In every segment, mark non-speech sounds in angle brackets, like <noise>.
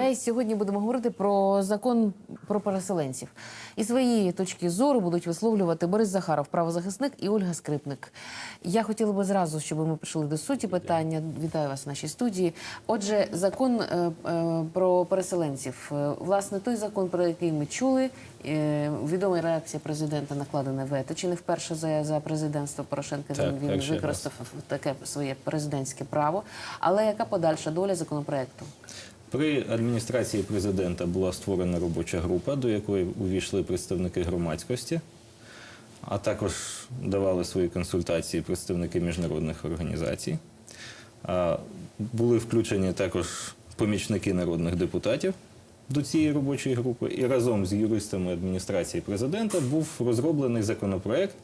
сподіваюсь, сьогодні будемо говорити про закон про переселенців. І свої точки зору будуть висловлювати Борис Захаров, правозахисник, і Ольга Скрипник. Я хотіла би зразу, щоб ми прийшли до суті питання. Вітаю вас в нашій студії. Отже, закон е, е, про переселенців. Е, Власне, той закон, про який ми чули. е, Відома реакція президента накладене вето. Чи не вперше за, за президентство Порошенка Так, він, перший використав таке своє президентське право. Але яка подальша доля законопроекту? При адміністрації президента була створена робоча група, до якої увійшли представники громадськості, а також давали свої консультації представники міжнародних організацій. Були включені також помічники народних депутатів до цієї робочої групи, і разом з юристами адміністрації президента був розроблений законопроект,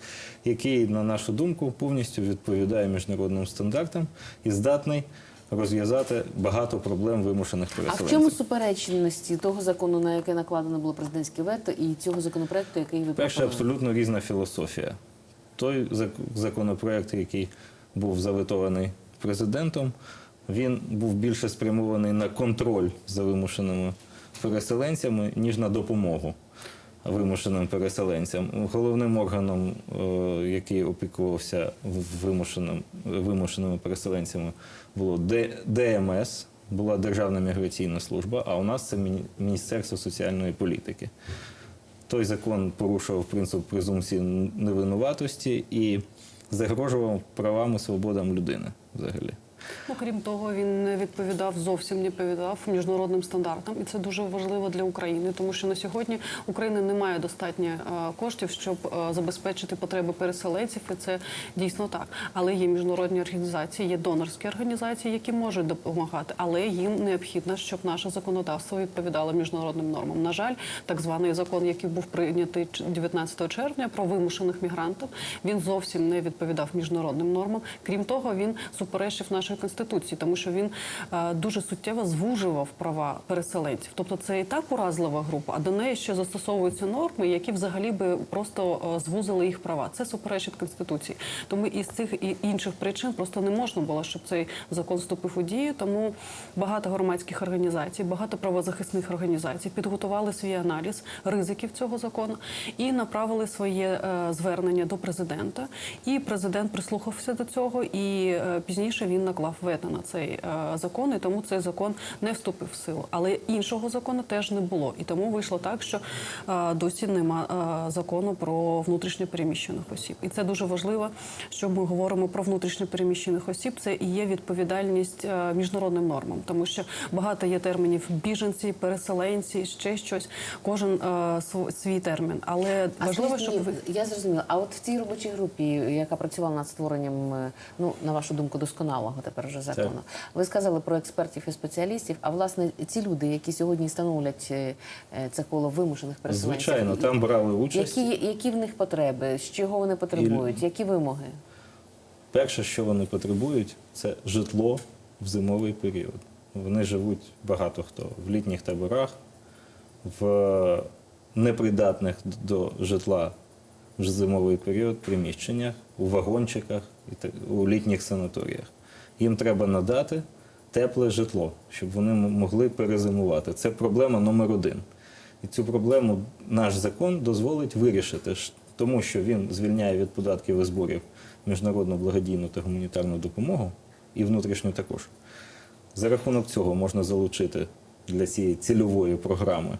який, на нашу думку, повністю відповідає міжнародним стандартам і здатний розв'язати багато проблем вимушених А в чому суперечності того закону, на яке накладено було президентське вето, і цього законопроекту, який ви Перше, абсолютно різна філософія. Той законопроект, який був заветований президентом, він був більше спрямований на контроль за вимушеними переселенцями, ніж на допомогу вимушеним переселенцям. Головним органом, е, який опікувався вимушеним, вимушеними переселенцями, було ДМС, була Державна міграційна служба, а у нас це Міністерство соціальної політики. Той закон порушував принцип презумпції невинуватості і загрожував правам і свободам людини взагалі. Ну, крім того, він не відповідав зовсім не відповідав міжнародним стандартам, і це дуже важливо для України, тому що на сьогодні Україна не має достатньо е, коштів, щоб е, забезпечити потреби переселенців, і це дійсно так. Але є міжнародні організації, є донорські організації, які можуть допомагати, але їм необхідно, щоб наше законодавство відповідало міжнародним нормам. На жаль, так званий закон, який був прийнятий 19 червня про вимушених мігрантів, він зовсім не відповідав міжнародним нормам. Крім того, він суперечив нашій конституції, тому що він е, дуже суттєво звужував права переселенців. Тобто це і так уразлива група, а до неї ще застосовуються норми, які взагалі би просто е, звузили їх права. Це суперечить конституції. Тому із цих і інших причин просто не можна було, щоб цей закон вступив у дію. Тому багато громадських організацій, багато правозахисних організацій підготували свій аналіз ризиків цього закону і направили своє е, звернення до президента. І президент прислухався до цього, і пізніше він наклав вето на цей е, закон, і тому цей закон не вступив в силу. Але іншого закону теж не було. І тому вийшло так, що е, досі нема е, закону про внутрішньо переміщених осіб. І це дуже важливо, що ми говоримо про внутрішньо переміщених осіб. Це і є відповідальність міжнародним нормам, тому що багато є термінів біженці, переселенці, ще щось. Кожен свій термін. Але А важливо, щоб я зрозуміла. А от в цій робочій групі, яка працювала над створенням, ну на вашу думку, досконалого тепер вже закону, ви сказали про експертів і спеціалістів. А власне ці люди, які сьогодні становлять е, е, це коло вимушених переселенців, Звичайно, і- там брали участь. які, які в них потреби, з чого вони потребують, які вимоги? Перше, що вони потребують, це житло в зимовий період. Вони живуть багато хто в літніх таборах, в непридатних до житла в зимовий період приміщеннях, у вагончиках у літніх санаторіях. Їм треба надати тепле житло, щоб вони могли перезимувати. Це проблема номер один. І цю проблему наш закон дозволить вирішити, тому що він звільняє від податків і зборів міжнародну благодійну та гуманітарну допомогу і внутрішню також. За рахунок цього можна залучити для цієї цільової програми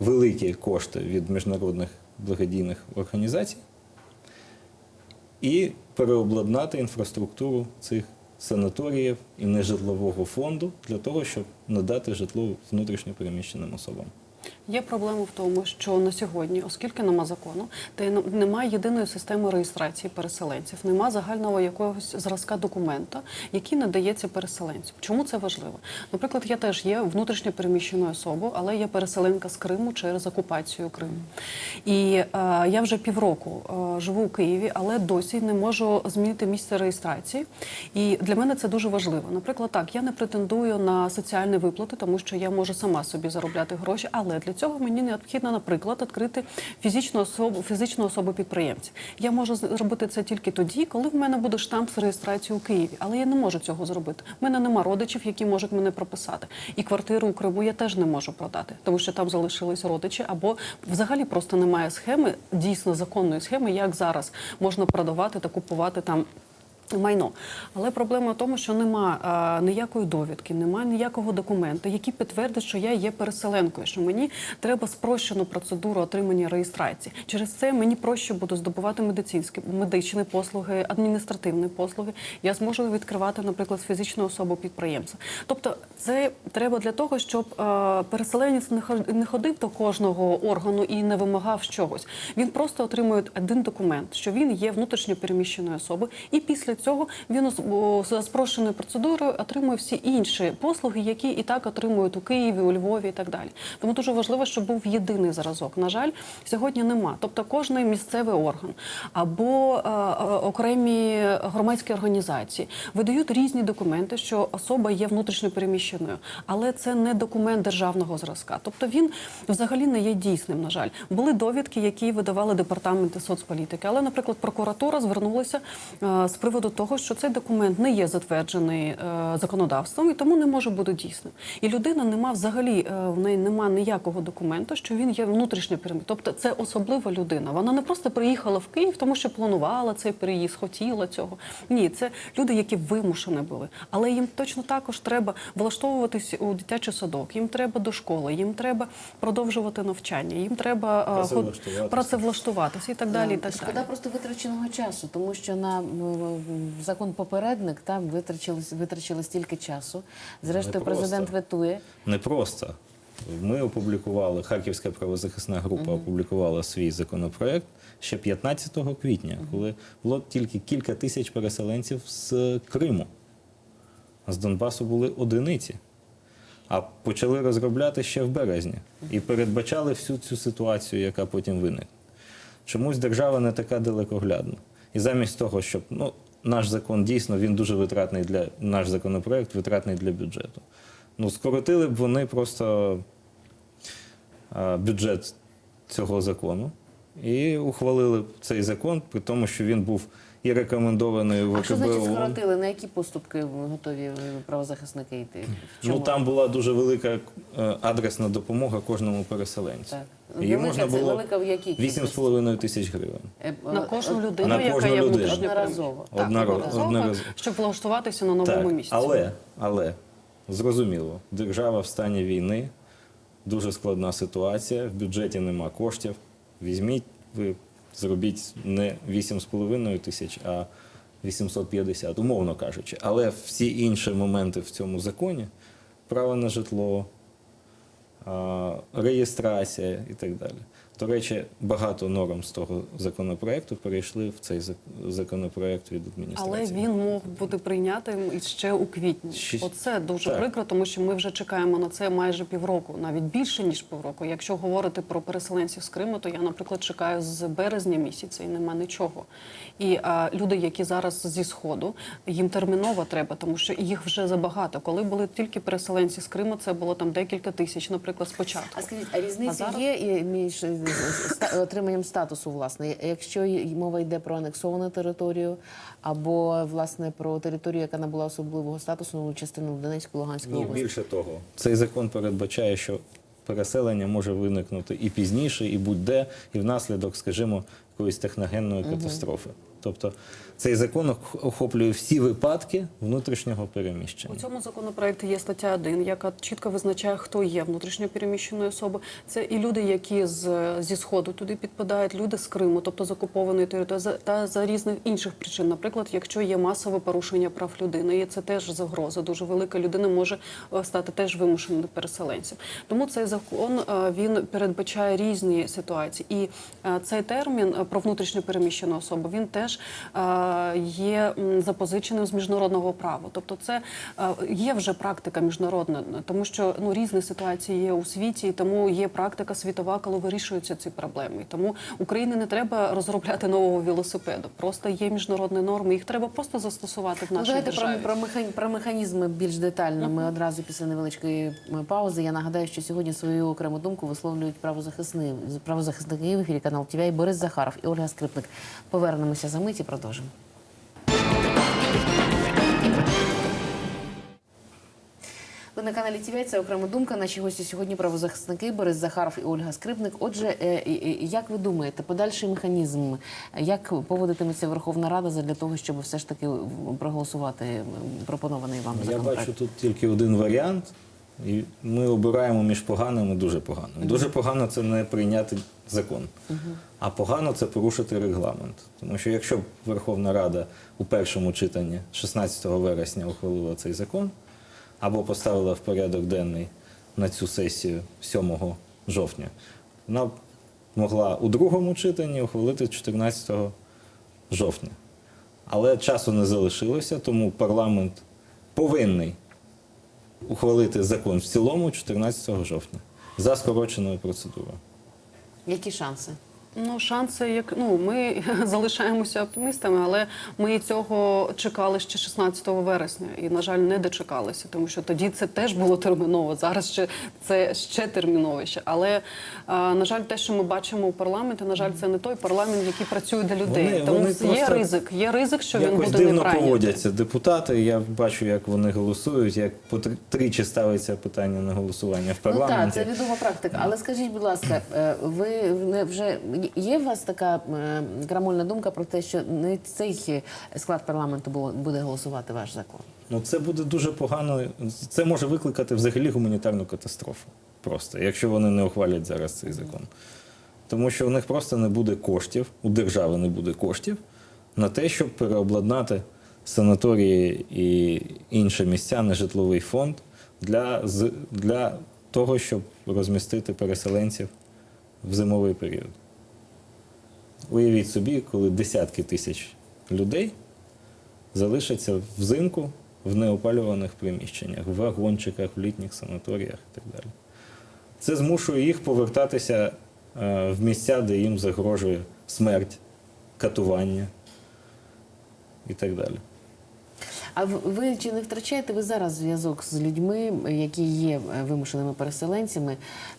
великі кошти від міжнародних благодійних організацій і переобладнати інфраструктуру цих санаторіїв і нежитлового фонду для того, щоб надати житло внутрішньо переміщеним особам. Є проблема в тому, що на сьогодні, оскільки нема закону, та немає єдиної системи реєстрації переселенців, нема загального якогось зразка документа, який надається переселенцям. Чому це важливо? Наприклад, я теж є внутрішньо переміщеною особою, але я переселенка з Криму через окупацію Криму. І е, я вже півроку е, живу у Києві, але досі не можу змінити місце реєстрації. І для мене це дуже важливо. Наприклад, так, я не претендую на соціальні виплати, тому що я можу сама собі заробляти гроші, але для цього мені необхідно, наприклад, відкрити фізичну особу, фізичну особу підприємця. Я можу зробити це тільки тоді, коли в мене буде штамп з реєстрації у Києві, але я не можу цього зробити. У мене нема родичів, які можуть мене прописати. І квартиру у Криму я теж не можу продати, тому що там залишились родичі, або взагалі просто немає схеми, дійсно законної схеми, як зараз можна продавати та купувати там. Майно, але проблема в тому, що нема а, ніякої довідки, немає ніякого документу, який підтвердить, що я є переселенкою, що мені треба спрощену процедуру отримання реєстрації. Через це мені проще буде здобувати медицинські медичні послуги, адміністративні послуги. Я зможу відкривати, наприклад, фізичну особу підприємця. Тобто, це треба для того, щоб а, переселенець не ход- не ходив до кожного органу і не вимагав чогось. Він просто отримує один документ, що він є внутрішньо переміщеною особою, і після цього він за спрощеною процедурою отримує всі інші послуги, які і так отримують у Києві, у Львові і так далі. Тому дуже важливо, щоб був єдиний зразок. На жаль, сьогодні нема. Тобто, кожний місцевий орган або е, е, окремі громадські організації видають різні документи, що особа є внутрішньо переміщеною, але це не документ державного зразка. Тобто він взагалі не є дійсним. На жаль, були довідки, які видавали департаменти соцполітики. Але, наприклад, прокуратура звернулася е, з приводу того, що цей документ не є затверджений е, законодавством і тому не може бути дійсним. І людина нема взагалі е, в неї нема ніякого документу, що він є внутрішньо переміщеним. Тобто це особлива людина. Вона не просто приїхала в Київ, тому що планувала цей переїзд, хотіла цього. Ні, це люди, які вимушені були. Але їм точно також треба влаштовуватись у дитячий садок, їм треба до школи, їм треба продовжувати навчання, їм треба е, Працевлаштуватися. працевлаштуватися і так далі. І так Шкода далі. просто витраченого часу, тому що на закон попередник там витрачили витрачили стільки часу. Зрештою, президент ветує. Непросто. Ми опублікували, Харківська правозахисна група опублікувала свій законопроект ще 15 квітня, коли було тільки кілька тисяч переселенців з Криму. З Донбасу були одиниці. А почали розробляти ще в березні і передбачали всю цю ситуацію, яка потім виникне. Чомусь держава не така далекоглядна. І замість того, щоб ну, наш закон дійсно він дуже витратний для наш законопроект, витратний для бюджету. Ну, скоротили б вони просто бюджет цього закону і ухвалили б цей закон, при тому, що він був і рекомендований в А що значить скоротили? На які поступки готові правозахисники йти? Ну там була дуже велика е, адресна допомога кожному переселенцю. Так. Її Велика можна було велика в якій 8,5 тисяч гривень. Е, На е, кожну людину, На яка кожну є людину. внутрішньо Одноразово. Так, Одноразово. щоб влаштуватися на новому Так, місці. але, але зрозуміло, держава в стані війни, дуже складна ситуація, в бюджеті нема коштів. Візьміть, ви зробіть не 8,5 тисяч, а 850, умовно кажучи. Але всі інші моменти в цьому законі право на житло, реєстрація і так далі. До речі, багато норм з того законопроекту перейшли в цей зак- законопроект від Але він мог бути прийнятим і ще у квітні. Оце дуже Так. прикро, тому що ми вже чекаємо на це майже півроку, навіть більше ніж півроку. Якщо говорити про переселенців з Криму, то я, наприклад, чекаю з березня місяця і нема нічого. І а, люди, які зараз зі сходу, їм терміново треба, тому що їх вже забагато. Коли були тільки переселенці з Криму, це було там декілька тисяч, наприклад, спочатку. А скажіть, а різниця А зараз? є і між отриманням статусу, власне, якщо мова йде про анексовану територію або власне про територію, яка набула особливого статусу, ну, частину Донецької, Луганської Ні, області? більше того, цей закон передбачає, що переселення може виникнути і пізніше, і будь-де, і внаслідок, скажімо, якоїсь техногенної катастрофи. Тобто цей закон ох- охоплює всі випадки внутрішнього переміщення. У цьому законопроекті є стаття 1, яка чітко визначає, хто є внутрішньо переміщеною особою. Це і люди, які з, зі сходу туди підпадають, люди з Криму, тобто з окупованої території, та за різних інших причин. Наприклад, якщо є масове порушення прав людини, і це теж загроза дуже велика. Людина може е, стати теж вимушеним переселенцем. Тому цей закон е, він передбачає різні ситуації, і е, цей термін про внутрішньо переміщену особу, він теж є запозиченим з міжнародного права. Тобто, це е, є вже практика міжнародна, тому що ну різні ситуації є у світі, і тому є практика світова, коли вирішуються ці проблеми. І Тому Україні не треба розробляти нового велосипеду. Просто є міжнародні норми, їх треба просто застосувати в Ну, нашій давайте державі. про, механі- про механізми більш детально. Ми одразу після невеличкої паузи. Я нагадаю, що сьогодні свою окрему думку висловлюють правозахисни, правозахисники в ефірі канал ТВ Борис Захаров і Ольга Скрипник. Повернемося за мить і продовжимо. Ви на каналі ТВ, це окрема думка. Наші гості сьогодні правозахисники Борис Захаров і Ольга Скрипник. Отже, е, і- і- як ви думаєте, подальший механізм, як поводитиметься Верховна Рада для того, щоб все ж таки проголосувати пропонований вам Я бачу тут тільки один варіант, і ми обираємо між поганим і дуже поганим. Дуже погано це не прийняти закон, а погано це порушити регламент. Тому що якщо Верховна Рада у першому читанні 16 вересня ухвалила цей закон або поставила в порядок денний на цю сесію 7 жовтня, вона могла у другому читанні ухвалити 14 жовтня. Але часу не залишилося, тому парламент повинний ухвалити закон в цілому 14 жовтня за скороченою процедурою. Які шанси? Ну, шанси, як ну ми <laughs> залишаємося оптимістами, але ми цього чекали ще 16 вересня, і на жаль, не дочекалися, тому що тоді це теж було терміново. Зараз ще це ще терміновіше. Але а, на жаль, те, що ми бачимо у парламенті, на жаль, це не той парламент, який працює для людей. Вони- тому вони є ризик. Є ризик, що він буде дивно не поводяться депутати. Я бачу, як вони голосують, як по тричі ставиться питання на голосування в Ну так, парламенті. це відома практика. Але скажіть, будь ласка, е, ви не вже є у вас така крамольна думка про те, що не цей склад парламенту буде голосувати ваш закон? Ну це буде дуже погано. Це може викликати взагалі гуманітарну катастрофу. Просто, якщо вони не ухвалять зараз цей закон. Тому що у них просто не буде коштів, у держави не буде коштів на те, щоб переобладнати санаторії і інші місця на житловий фонд для, для того, щоб розмістити переселенців в зимовий період. Уявіть собі, коли десятки тисяч людей залишаться взимку в неопалюваних приміщеннях, в вагончиках, в літніх санаторіях і так далі. Це змушує їх повертатися е, в місця, де їм загрожує смерть, катування і так далі. А ви чи не втрачаєте ви зараз зв'язок з людьми, які є е, вимушеними переселенцями,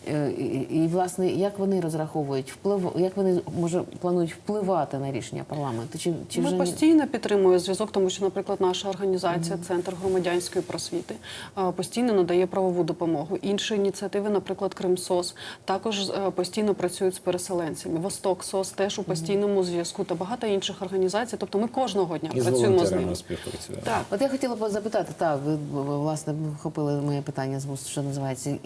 Е, і, власне як вони розраховують вплив, як вони може планують впливати на рішення парламенту? Чи, чи Ми вже постійно підтримуємо зв'язок, тому що, наприклад, наша організація, Центр громадянської просвіти, е, постійно надає правову допомогу. Інші ініціативи, наприклад, Кримсос, також постійно працюють з переселенцями. Восток СОС теж у постійному зв'язку та багато інших організацій. Тобто ми кожного дня І працюємо з ними. Так. От я хотіла б запитати, так, ви власне вхопили моє питання з вуст, що називається.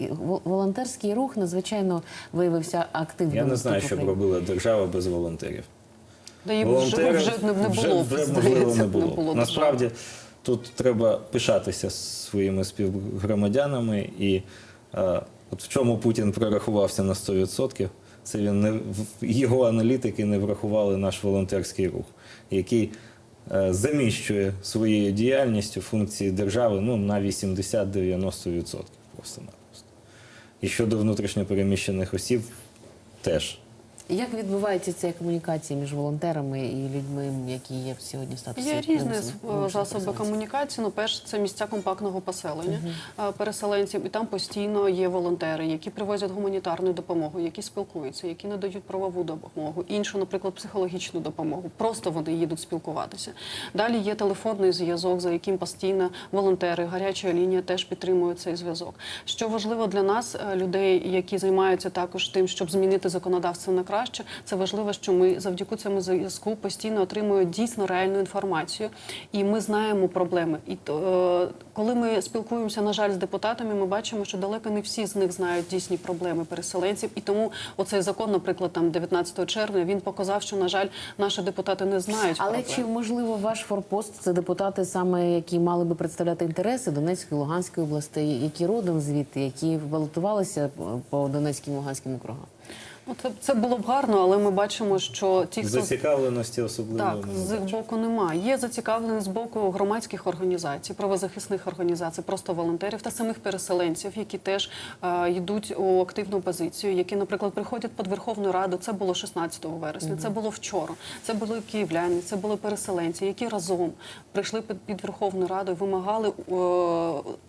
Волонтерський рух надзвичайно виявився активним. Я не знаю, що б робила держава без волонтерів. Да їх вже, вже не, не вже, вже, можливо, не було. не Насправді тут треба пишатися своїми співгромадянами, і е, от в чому Путін прорахувався на 100%, це він не в- його аналітики не врахували наш волонтерський рух, який заміщує своєю діяльністю функції держави ну, на 80-90% просто-напросто. І щодо внутрішньопереміщених осіб теж. Як відбувається ця комунікація між волонтерами і людьми, які є сьогодні в статусі? Є різні засоби комунікації. Ну, перше, це місця компактного поселення е, переселенців, і там постійно є волонтери, які привозять гуманітарну допомогу, які спілкуються, які надають правову допомогу, іншу, наприклад, психологічну допомогу. Просто вони їдуть спілкуватися. Далі є телефонний зв'язок, за яким постійно волонтери, гаряча лінія теж підтримують цей зв'язок. Що важливо для нас, е, людей, які займаються також тим, щоб змінити законодавство на краще, це важливо, що ми завдяки цьому зв'язку постійно отримуємо дійсно реальну інформацію, і ми знаємо проблеми. І то, е, коли ми спілкуємося, на жаль, з депутатами, ми бачимо, що далеко не всі з них знають дійсні проблеми переселенців. І тому оцей закон, наприклад, там 19 червня, він показав, що на жаль, наші депутати не знають. Але проблем. чи можливо ваш форпост це депутати, саме які мали би представляти інтереси Донецької Луганської областей, які родом звідти, які балотувалися по Донецьким Луганським округам? Ну, Це, це було б гарно, але ми бачимо, що ті, хто Зацікавленості особливо Так, не з їх боку немає. Є зацікавленість з боку громадських організацій, правозахисних організацій, просто волонтерів та самих переселенців, які теж е, йдуть у активну позицію, які, наприклад, приходять під Верховну Раду. Це було 16 вересня, це було вчора. Це були київляни, це були переселенці, які разом прийшли під, під Верховну Раду і вимагали е,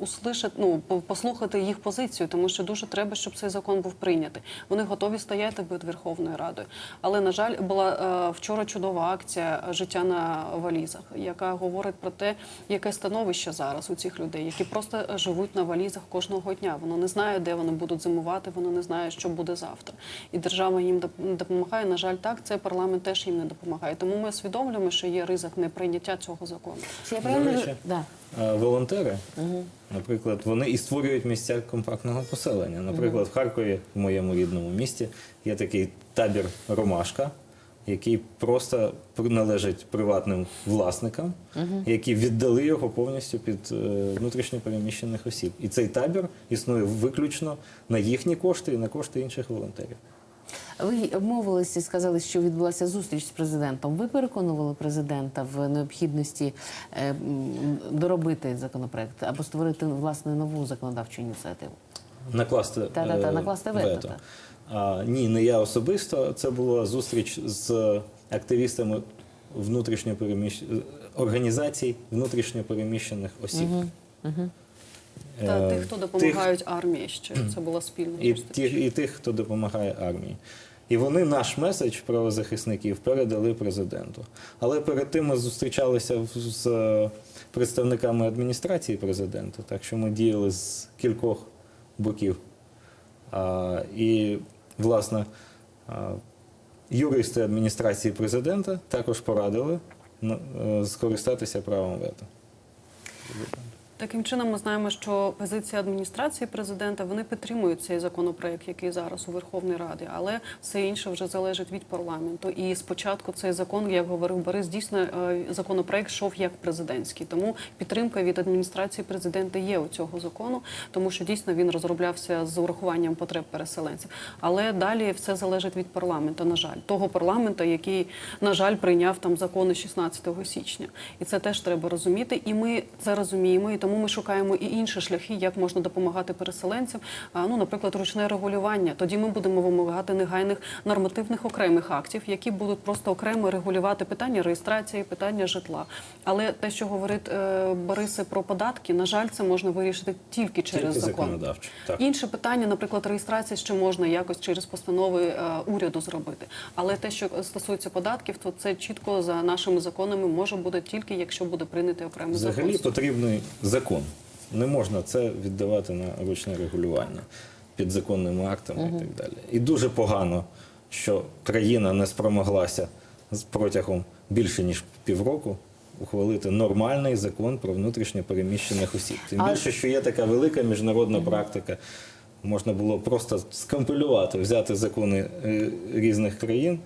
услышати, ну, послухати їх позицію, тому що дуже треба, щоб цей закон був прийнятий. Вони готові стояти під Верховною Радою. Але на жаль, була е, вчора чудова акція життя на валізах, яка говорить про те, яке становище зараз у цих людей, які просто живуть на валізах кожного дня. Воно не знає, де вони будуть зимувати, воно не знає, що буде завтра. І держава їм допомагає. На жаль, так це парламент теж їм не допомагає. Тому ми усвідомлюємо, що є ризик неприйняття цього закону. Я правильно да. Волонтери, наприклад, вони і створюють місця компактного поселення. Наприклад, в Харкові, в моєму рідному місті, є такий табір Ромашка, який просто належить приватним власникам, які віддали його повністю під е, внутрішньо переміщених осіб. І цей табір існує виключно на їхні кошти і на кошти інших волонтерів. Ви обмовилися і сказали, що відбулася зустріч з президентом. Ви переконували президента в необхідності е, доробити законопроект або створити власне нову законодавчу ініціативу. Накласти, Та-та-та, е, накласти вето, так. А, ні, не я особисто. Це була зустріч з активістами внутрішньопереміщ... організацій внутрішньопереміщених осіб. Та Е, тих, хто допомагають армії, ще це була спільна і, ті, і тих, хто допомагає армії. І вони наш меседж правозахисників передали президенту. Але перед тим ми зустрічалися з представниками адміністрації президента, так що ми діяли з кількох боків. А, і, власне, юристи адміністрації президента також порадили е, скористатися правом вето. Таким чином, ми знаємо, що позиція адміністрації президента вони підтримують цей законопроект, який зараз у Верховній Раді, але все інше вже залежить від парламенту. І спочатку цей закон, як говорив Борис, дійсно е, законопроект йшов як президентський. Тому підтримка від адміністрації президента є у цього закону, тому що дійсно він розроблявся з урахуванням потреб переселенців. Але далі все залежить від парламенту. На жаль, того парламенту, який на жаль прийняв там закони 16 січня, і це теж треба розуміти. І ми це розуміємо. І тому ми шукаємо і інші шляхи, як можна допомагати переселенцям. Ну, наприклад, ручне регулювання. Тоді ми будемо вимагати негайних нормативних окремих актів, які будуть просто окремо регулювати питання реєстрації, питання житла. Але те, що говорить е, Борисе про податки, на жаль, це можна вирішити тільки через Тільки закон. Так. Інше питання, наприклад, реєстрація ще можна якось через постанови е, уряду зробити. Але те, що стосується податків, то це чітко за нашими законами може бути тільки якщо буде прийнятий окремий Взагалі потрібний закон. Не можна це віддавати на ручне регулювання підзаконними актами і так далі. І дуже погано, що країна не спромоглася протягом більше ніж півроку ухвалити нормальний закон про внутрішньо переміщених осіб. Тим А- більше, що є така велика міжнародна практика. Можна було просто скомпілювати, взяти закони е, різних країн.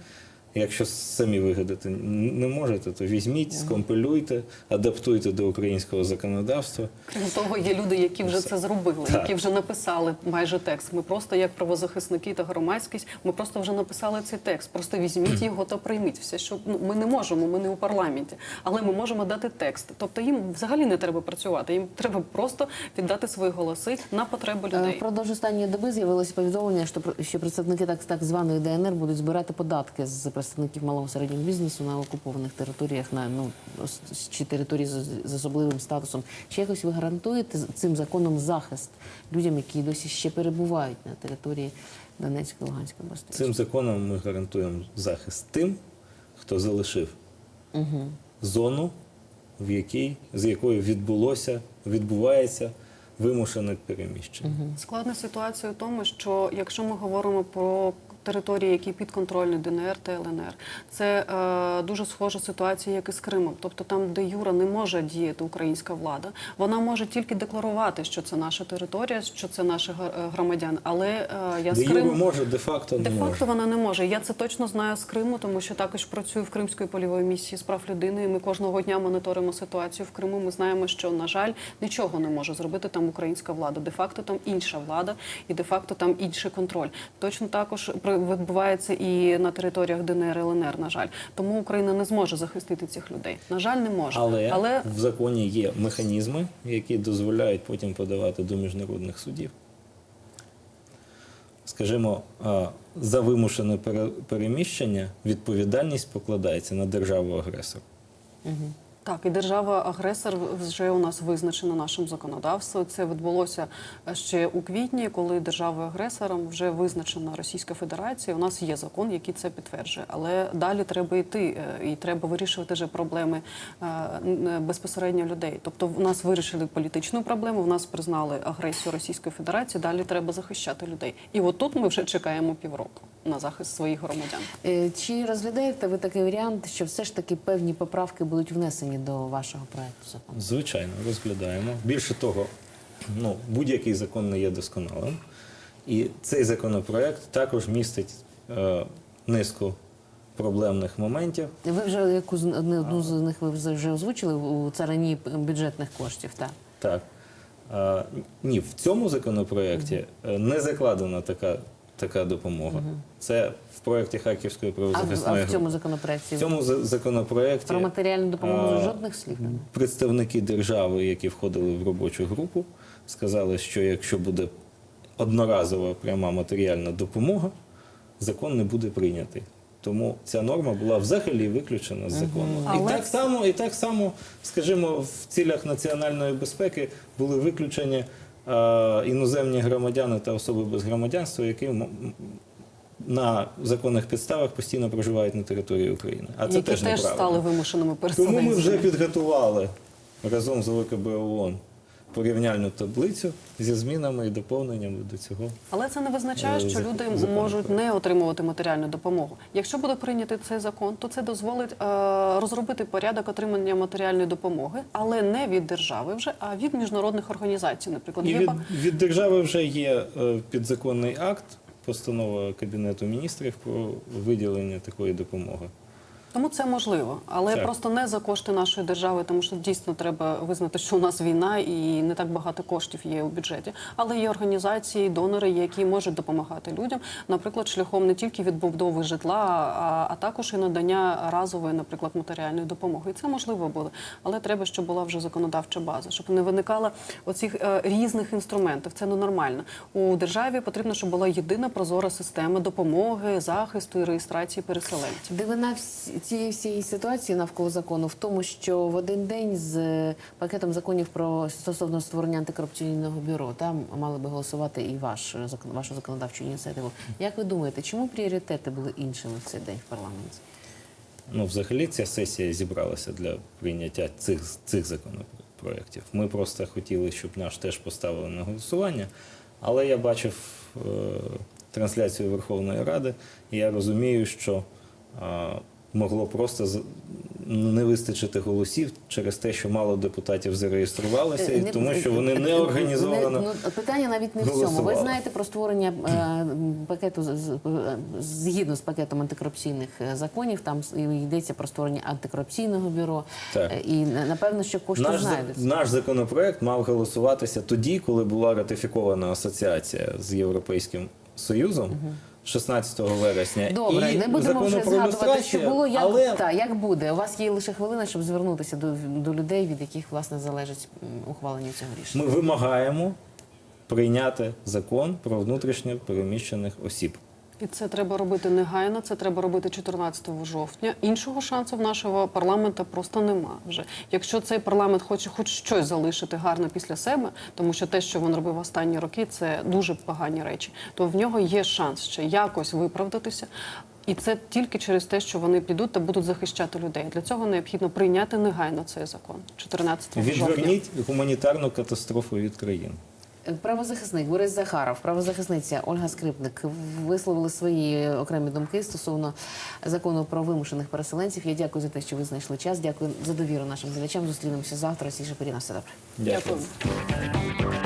Якщо самі вигадати не можете, то візьміть, скомпілюйте, адаптуйте до українського законодавства. Крім того, є люди, які вже це зробили, Так. які вже написали майже текст. Ми просто, як правозахисники та громадськість, ми просто вже написали цей текст. Просто візьміть <clears throat> його та прийміть. Все, що ну, ми не можемо, ми не у парламенті, але ми можемо дати текст. Тобто їм взагалі не треба працювати. Їм треба просто віддати свої голоси на потреби Е, людей. Впродовж останньої доби з'явилося повідомлення, що про- що представники так, так званої ДНР будуть збирати податки з представників малого середнього бізнесу на окупованих територіях на ну чи території з, з особливим статусом. Чи якось ви гарантуєте цим законом захист людям, які досі ще перебувають на території Донецької Луганської областей? Цим законом ми гарантуємо захист тим, хто залишив зону, в якій, з якою відбулося, відбувається вимушене переміщення. Складна ситуація в тому, що якщо ми говоримо про території, які підконтрольні ДНР та ЛНР, це е, дуже схожа ситуація, як і з Кримом. Тобто там, де Юра не може діяти українська влада, вона може тільки декларувати, що це наша територія, що це наші е, громадяни. Але е, я Де з Криму може, де-факто не де-факто може. вона не може. Я це точно знаю з Криму, тому що також працюю в Кримської польової місії з прав людини. і Ми кожного дня моніторимо ситуацію в Криму. Ми знаємо, що на жаль нічого не може зробити там українська влада. Де-факто там інша влада і де-факто там інший контроль. Точно також при- відбувається і на територіях ДНР ЛНР, на жаль. Тому Україна не зможе захистити цих людей. На жаль, не може. Але, Але в законі є механізми, які дозволяють потім подавати до міжнародних судів. Скажімо, за вимушене пере- переміщення відповідальність покладається на державу-агресора. Так, і держава-агресор вже у нас визначена нашим законодавством. Це відбулося е, ще у квітні, коли державою-агресором вже визначена Російська Федерація. У нас є закон, який це підтверджує. Але далі треба йти е, і треба вирішувати вже проблеми е, безпосередньо людей. Тобто, в нас вирішили політичну проблему, в нас признали агресію Російської Федерації. Далі треба захищати людей. І от тут ми вже чекаємо півроку на захист своїх громадян. Е, Чи розглядаєте ви такий варіант, що все ж таки певні поправки будуть внесені до вашого проекту закону? Звичайно, розглядаємо. Більше того, ну, будь-який закон не є досконалим. І цей законопроект також містить е, низку проблемних моментів. Ви вже яку з не одну з них ви вже озвучили у царині бюджетних коштів, так? Так. Е, ні, в цьому законопроекті е, не закладена така, така допомога. Це в проєкті Харківської в- а в цьому законопроекті В цьому за- законопроекті про матеріальну допомогу а, жодних слів представники держави, які входили в робочу групу, сказали, що якщо буде одноразова пряма матеріальна допомога, закон не буде прийнятий. Тому ця норма була взагалі виключена з закону. Але І так само, і так само, скажімо, в цілях національної безпеки були виключені іноземні громадяни та особи без громадянства, які на законних підставах постійно проживають на території України. А це які теж теж стали вимушеними Тому ми вже підготували разом з ООН порівняльну таблицю зі змінами і доповненнями до цього. Але це не визначає, Е, що люди можуть не отримувати матеріальну допомогу. Якщо буде прийнятий цей закон, то це дозволить е, розробити порядок отримання матеріальної допомоги, але не від держави вже, а від міжнародних організацій. Наприклад, І від, від держави вже є е, підзаконний акт, постанова Кабінету міністрів про виділення такої допомоги. Тому це можливо, але Так. просто не за кошти нашої держави, тому що дійсно треба визнати, що у нас війна і не так багато коштів є у бюджеті. Але є організації, донори, які можуть допомагати людям, наприклад, шляхом не тільки відбудови житла, а, а також і надання разової, наприклад, матеріальної допомоги. І це можливо буде, але треба, щоб була вже законодавча база, щоб не виникало оцих е, різних інструментів. Це ненормально. У державі потрібно, щоб була єдина прозора система допомоги, захисту і реєстрації переселенців. Дивина вс- цієї всієї ситуації навколо закону в тому, що в один день з е, пакетом законів про стосовно створення антикорупційного бюро там мали би голосувати і ваш е, вашу законодавчу ініціативу. Як ви думаєте, чому пріоритети були іншими в цей день в парламенті? Ну, взагалі, ця сесія зібралася для прийняття цих, цих законопроєктів. Ми просто хотіли, щоб наш теж поставили на голосування, але я бачив е, трансляцію Верховної Ради, і я розумію, що могло просто не вистачити голосів через те, що мало депутатів зареєструвалися, і Не- тому що вони не організовано. Не- ну, питання навіть не в цьому. Ви знаєте про створення е, пакету згідно з пакетом антикорупційних е, законів. Там йдеться про створення антикорупційного бюро. Так. Е, І напевно, що кошти Наш, знайдуться. наш законопроект мав голосуватися тоді, коли була ратифікована асоціація з Європейським Союзом 16 вересня. Добре, і не будемо вже згадувати, що було. Як, але та, як буде? У вас є лише хвилина, щоб звернутися до, до людей, від яких власне залежить ухвалення цього рішення. ми вимагаємо прийняти закон про внутрішньо переміщених осіб. І це треба робити негайно. Це треба робити 14 жовтня. Іншого шансу в нашого парламенту просто нема. Вже якщо цей парламент хоче хоч щось залишити гарне після себе, тому що те, що він робив останні роки, це дуже погані речі. То в нього є шанс ще якось виправдатися. І це тільки через те, що вони підуть та будуть захищати людей. Для цього необхідно прийняти негайно цей закон 14 жовтня. Відверніть гуманітарну катастрофу від країн. Правозахисник Борис Захаров, правозахисниця Ольга Скрипник висловили свої окремі думки стосовно закону про вимушених переселенців. Я дякую за те, що ви знайшли час. Дякую за довіру нашим глядачам. Зустрінемося завтра. Сіше порі на все добре. Дякую. Дякую.